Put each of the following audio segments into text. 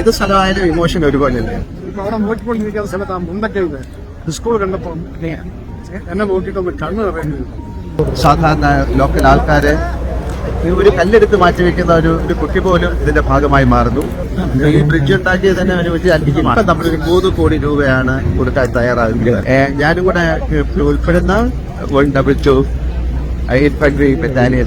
ഏത് സ്ഥലമായാലും ഇമോഷൻ ഒരുപോലെയല്ലേ ഇപ്പൊ അവിടെ നോക്കിക്കൊണ്ടിരിക്കുന്ന സ്ഥലത്ത് ആ മുണ്ടൊക്കെ ഉണ്ട് സ്കൂൾ കണ്ടപ്പോൾ എന്നെ നോക്കിയിട്ട് ഒന്ന് കണ്ണ് പറയുന്നത് സാധാരണ ലോക്കൽ ആൾക്കാരെ ഒരു കല്ലെടുത്ത് മാറ്റി വെക്കുന്ന ഒരു ഒരു കുട്ടി പോലും ഇതിന്റെ ഭാഗമായി മാറുന്നു. ഈ ബ്രിഡ്ജ് ഉണ്ടാക്കിയത് തന്നെ ഒരു വലിയ അത്ഭുതമാണ്. നമ്മൾ മൂന്ന് കോടി രൂപയാണ് കൊടുക്കാൻ തയ്യാറാകുന്നത് ഞാനും കൂടെ ഉൾപ്പെടുന്ന one double two infantry battalion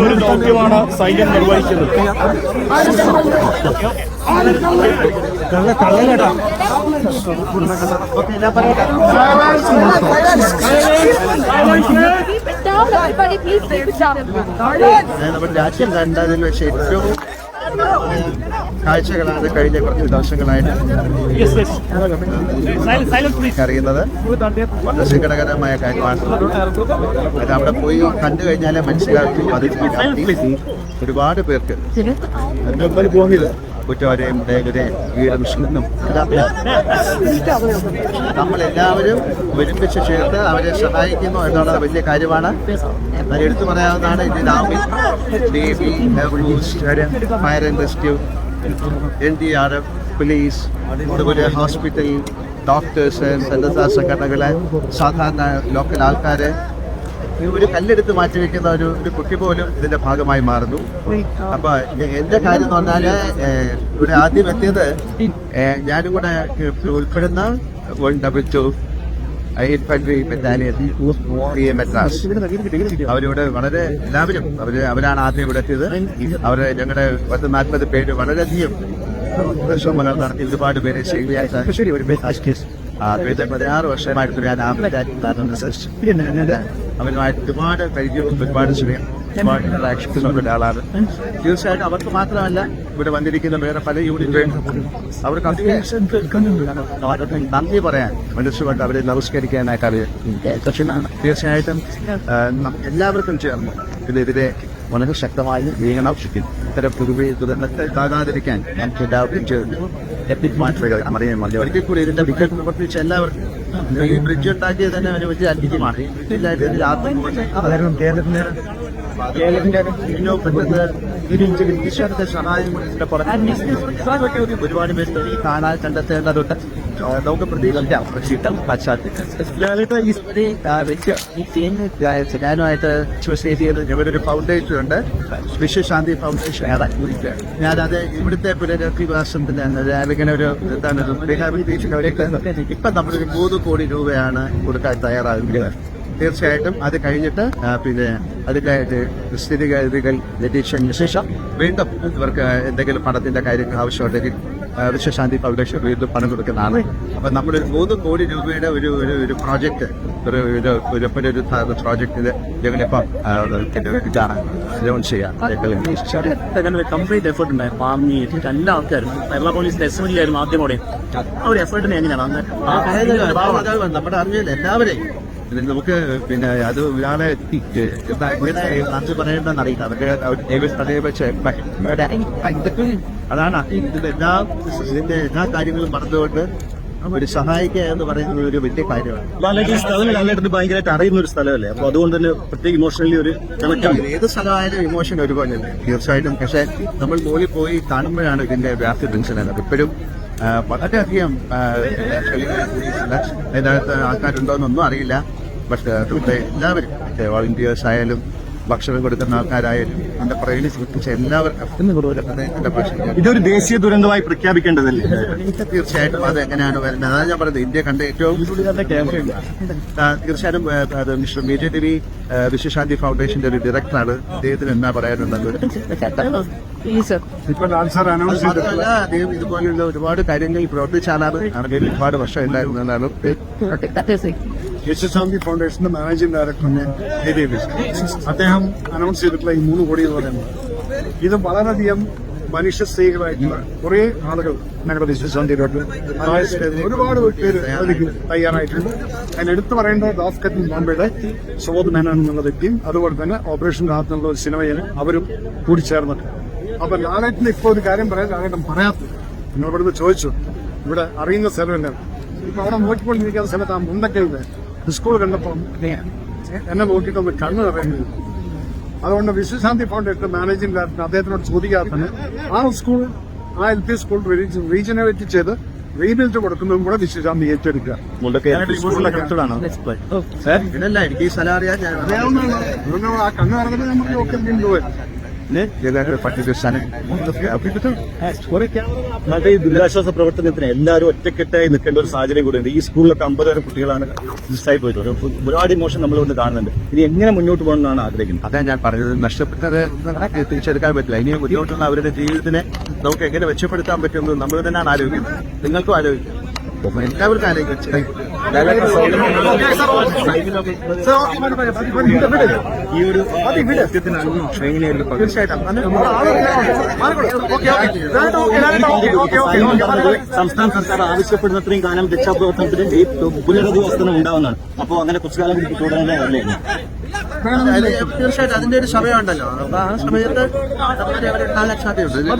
ഒരു ദൗത്യമാണ് സൈന്യം നിർവഹിക്കുന്നത് രാജ്യം കണ്ടതിൽ വെച്ച് ഏറ്റവും കാഴ്ചകളാണ് കഴിഞ്ഞ കുറച്ച് ദിവസങ്ങളായിട്ട് അറിയുന്നത്. വളരെ സങ്കടകരമായ കാര്യമാണ്. അത് അവിടെ പോയി കണ്ടു കഴിഞ്ഞാലേ മനസ്സിലാക്കി അതിന് ഒരുപാട് പേർക്ക് കുറ്റവാരെയും ലേഖരെയും സുഖം നമ്മളെല്ലാവരും ഒരുമിച്ച് ചേർത്ത് അവരെ സഹായിക്കുന്നു എന്നുള്ളത് വലിയ കാര്യമാണ്. എടുത്തു പറയാവുന്നതാണ് ഇതിന് army navy fire and rescue N D R F police അതുപോലെ ഹോസ്പിറ്റൽ ഡോക്ടേഴ്സ് സന്നദ്ധ സംഘടനകളെ സാധാരണ ലോക്കൽ ആൾക്കാര് ഒരു കല്ലെടുത്ത് മാറ്റി വെക്കുന്ന ഒരു ഒരു കുട്ടി പോലും ഇതിന്റെ ഭാഗമായി മാറുന്നു. അപ്പൊ എന്റെ കാര്യം എന്ന് പറഞ്ഞാൽ ഇവിടെ ആദ്യം എത്തിയത് ഞാനും കൂടെ ഉൾപ്പെടുന്ന one double two infantry battalion P A Madras. അവരിവിടെ വളരെ എല്ലാവരും അവർ അവരാണ് ആദ്യം ഇവിടെ എത്തിയത്. അവർ ഞങ്ങളുടെ പത്ത് നാൽപ്പത് പേര് വളരെയധികം ശ്രമങ്ങൾ നടത്തി ഒരുപാട് പേര് ശരിയായിട്ട് പതിനാറ് വർഷമായിട്ട് ഞാൻ ആ പഞ്ചായത്ത് അവരുമായിട്ട് ഒരുപാട് പരിചയവും ഒരുപാട് ശ്രമം ഒരുപാട് ഇന്ററാക്ഷൻസ് ഉള്ള ഒരാളാണ്. തീർച്ചയായിട്ടും അവർക്ക് മാത്രമല്ല ഇവിടെ വന്നിരിക്കുന്ന വേറെ പല യൂണിറ്റുകളും അവർക്ക് നന്ദി പറയാൻ മനസ്സുകൊണ്ട് അവരെ നമസ്കരിക്കാനായിട്ട് അവർ തീർച്ചയായിട്ടും എല്ലാവർക്കും ചേർന്ന്. ഇതിനെതിരെ വളരെ ശക്തമായി നീങ്ങണം. ഇത്തരം പൊതുവെ ദുരന്തത്തെ താകാതിരിക്കാൻ നമുക്ക് എല്ലാവർക്കും ചേർന്ന് എപ്പിക് അറിയാൻ മതി ഒരിക്കൽ കൂടി ഇതിന്റെ വിക്കറ്റ് പ്രവർത്തിച്ച എല്ലാവർക്കും ഈ ബ്രിഡ്ജ് ഉണ്ടാക്കിയത് തന്നെ ഒരു വലിയ അത്ഭുതമാണ് മാറി ഇതിൽ ആത്മ കേരളത്തിന്റെ ഈശ്വരത്തെ സഹായം ഒരുപാട് പേര് ഈ കാണാൻ കണ്ടെത്തേണ്ടതുണ്ട് നമുക്ക് പ്രതീക്ഷിക്കാം. പക്ഷേ പശ്ചാത്തലം. ഞാനുമായിട്ട് അസോസിയേറ്റ് ചെയ്ത് ഇവരൊരു ഫൗണ്ടേഷൻ ഉണ്ട്. വിശ്വശാന്തി ഫൗണ്ടേഷൻ ഞാനത് ഇവിടുത്തെ പുനരധിവാസത്തിന്റെ ഇങ്ങനെ ഒരു എന്താണ് rehabilitation അവരെയൊക്കെ ഇപ്പൊ നമ്മളൊരു മൂന്ന് കോടി രൂപയാണ് കൊടുക്കാൻ തയ്യാറാകുന്നത്. തീർച്ചയായിട്ടും അത് കഴിഞ്ഞിട്ട് പിന്നെ പിന്നെ അതിന്റെ സ്ഥിതിഗതികൾ ലഭിച്ചതിന് ശേഷം വീണ്ടും ഇവർക്ക് എന്തെങ്കിലും പണത്തിന്റെ കാര്യങ്ങൾ ആവശ്യമുണ്ടെങ്കിൽ വിശ്വശാന്തി ഫൗണ്ടേഷൻ വീണ്ടും പണം കൊടുക്കുന്നതാണ്. അപ്പൊ നമ്മളൊരു മൂന്ന് കോടി രൂപയുടെ ഒരു ഒരു ഒരു പ്രോജക്റ്റ് ഒരു ഒരു ഒരു ഒരു ഞങ്ങളിപ്പം ഇതാണ്. ലോഞ്ച് ചെയ്യാം. അങ്ങനെ കംപ്ലീറ്റ് എഫേർട്ട് ഉണ്ടായിരുന്നു ആർമി എല്ലാ ആൾക്കാരും കേരള പോലീസിന്റെ എസ് എം ആയിരുന്നു ആദ്യമോടെ ആ ഒരു എഫേർട്ടിനെ എങ്ങനെയാണ്? നമ്മുടെ ആർമിയിൽ എല്ലാവരെയും നമുക്ക് പിന്നെ അത് ഇങ്ങനെ നന്ദി പറയേണ്ടെന്ന് അറിയില്ല അവരുടെ അവർ അതേ വെച്ച് അതാണ് ഇതിന്റെ എല്ലാ ഇതിന്റെ എല്ലാ കാര്യങ്ങളും പറഞ്ഞുകൊണ്ട് ഒരു സഹായിക്കുക എന്ന് പറയുന്നത് ഒരു വലിയ കാര്യമാണ് ഈ സ്ഥലം ലാലേട്ടന് ഭയങ്കരമായിട്ട് അറിയുന്ന ഒരു സ്ഥലമല്ലേ അപ്പൊ അതുകൊണ്ട് തന്നെ പ്രത്യേക ഇമോഷണലി ഒരു കണക്ട് ഏത് സ്ഥലമായാലും ഇമോഷൻ ഒരുപോലെ തീർച്ചയായിട്ടും പക്ഷെ നമ്മൾ മോളിൽ പോയി കാണുമ്പോഴാണ് ഇതിന്റെ വ്യാപ്തി മനസ്സിലാകുന്നത് ഇപ്പോഴും വളരെയധികം അതിനകത്ത് ആൾക്കാരുണ്ടോ എന്നൊന്നും അറിയില്ല പക്ഷേ ഇവിടെ എല്ലാവരും വോളണ്ടിയേഴ്സ് ആയാലും ഭക്ഷണം കൊടുക്കുന്ന ആൾക്കാരായാലും എന്റെ പ്രകൃതി സൃഷ്ടിച്ച എല്ലാവർക്കും എന്റെ പ്രശ്നം ഇതൊരു ദേശീയ ദുരന്തമായി പ്രഖ്യാപിക്കേണ്ടതല്ലേ? തീർച്ചയായിട്ടും അത് എങ്ങനെയാണ് വരുന്നത്? അതാണ് ഞാൻ പറഞ്ഞത്. ഇന്ത്യ കണ്ട ഏറ്റവും തീർച്ചയായിട്ടും അത് മിസ്റ്റർ മേജർ രവി ആ, വിശ്വശാന്തി ഫൗണ്ടേഷന്റെ ഒരു ഡയറക്ടറാണ് അദ്ദേഹത്തിന് എന്നാ പറയാനുള്ളത്? ഇതുപോലെയുള്ള ഒരുപാട് കാര്യങ്ങളിൽ പ്രവർത്തിച്ചാലാണ് ഒരുപാട് വർഷം ഉണ്ടായിരുന്നതാണ്. യശശാന്തി ഫൗണ്ടേഷന്റെ മാനേജിംഗ് ഡയറക്ടറിനെ ഏരിയ അദ്ദേഹം അനൗൺസ് ചെയ്തിട്ടുള്ള ഈ മൂന്ന് കോടി എന്ന് പറയുന്നത്. ഇത് വളരെയധികം മനുഷ്യ സ്ത്രീകളായിട്ടുള്ള കുറെ ആളുകൾ ഞങ്ങളുടെ വിശ്വശാന്തിയിലോട്ട് ഒരുപാട് പേര് തയ്യാറായിട്ടുണ്ട്. അതിന് എടുത്തു പറയേണ്ട ദാസ്കറ്റിൻ ബോംബെയുടെ സുബോധ് മേനോൻ എന്നുള്ള വ്യക്തിയും അതുപോലെ തന്നെ ഓപ്പറേഷൻ കാത്തുള്ള ഒരു സിനിമയിൽ അവരും കൂടി ചേർന്നിട്ട് അപ്പൊ ലാലേട്ടന് ഇപ്പൊ ഒരു കാര്യം പറയാൻ ലാലേട്ടൻ പറയാത്ത നിങ്ങൾ ഇവിടുന്ന് ചോദിച്ചു. ഇവിടെ അറിയുന്ന സ്ഥലമല്ല ഇപ്പൊ അവിടെ നോക്കിക്കൊണ്ടിരിക്കുന്ന സ്ഥലത്ത് ആ മുണ്ടക്കയുടെ സ്കൂൾ കണ്ടപ്പോൾ എന്നെ നോക്കിയിട്ടൊന്ന് കണ്ണ് നിറയുന്നത് അതുകൊണ്ട് വിശ്വശാന്തി ഫൗണ്ടേഷൻ മാനേജിംഗ് ഡയറക്ടർ അദ്ദേഹത്തിനോട് ചോദിക്കാത്തതിന് ആ സ്കൂൾ ആ എൽ പി സ്കൂൾ റീജനറേറ്റ് ചെയ്ത് റീബിൽഡ് കൊടുക്കുന്നതും കൂടെ വിശ്വശാന്തി ഏറ്റെടുക്കുക. ആ കണ്ണ് നിറഞ്ഞത് നമുക്ക് മറ്റേ ഈ ദുരിതാശ്വാസ പ്രവർത്തനത്തിന് എല്ലാവരും ഒറ്റക്കെട്ടായി നിൽക്കേണ്ട ഒരു സാഹചര്യം കൂടെ ഉണ്ട്. ഈ സ്കൂളിലൊക്കെ അമ്പതോരം കുട്ടികളാണ് മിസ്സായി പോയിട്ടുള്ളത്. ഒരുപാട് ഇമോഷൻ നമ്മൾ കൊണ്ട് കാണുന്നുണ്ട്. ഇനി എങ്ങനെ മുന്നോട്ട് പോകണം എന്നാണ് ആഗ്രഹിക്കുന്നത്? അതാ ഞാൻ പറഞ്ഞത്. നഷ്ടപ്പെട്ടത് തിരിച്ചെടുക്കാൻ പറ്റില്ല. ഇനി മുന്നോട്ടുള്ള അവരുടെ ജീവിതത്തിനെ നമുക്ക് എങ്ങനെ മെച്ചപ്പെടുത്താൻ പറ്റുമെന്ന് നമ്മൾ തന്നെയാണ് ആലോചിക്കുന്നത്. നിങ്ങൾക്കും ആലോചിക്കും. അപ്പൊ എല്ലാവർക്കും ആലോചിക്കും ഈ ഒരു സംസ്ഥാന സർക്കാർ ആവശ്യപ്പെടുന്നത്രയും കാലം രക്ഷാപ്രവർത്തനത്തിന് ഈ പുനരധിവസനം ഉണ്ടാവുന്നതാണ്. അപ്പോൾ അങ്ങനെ കുറച്ചു കാലം കൂടി തുടരാനേ അല്ലേ തീർച്ചയായിട്ടും അതിന്റെ ഒരു സമയമുണ്ടല്ലോ അപ്പൊ ആ സമയത്ത് ഉണ്ടാകാൻ സാധ്യതയുണ്ട്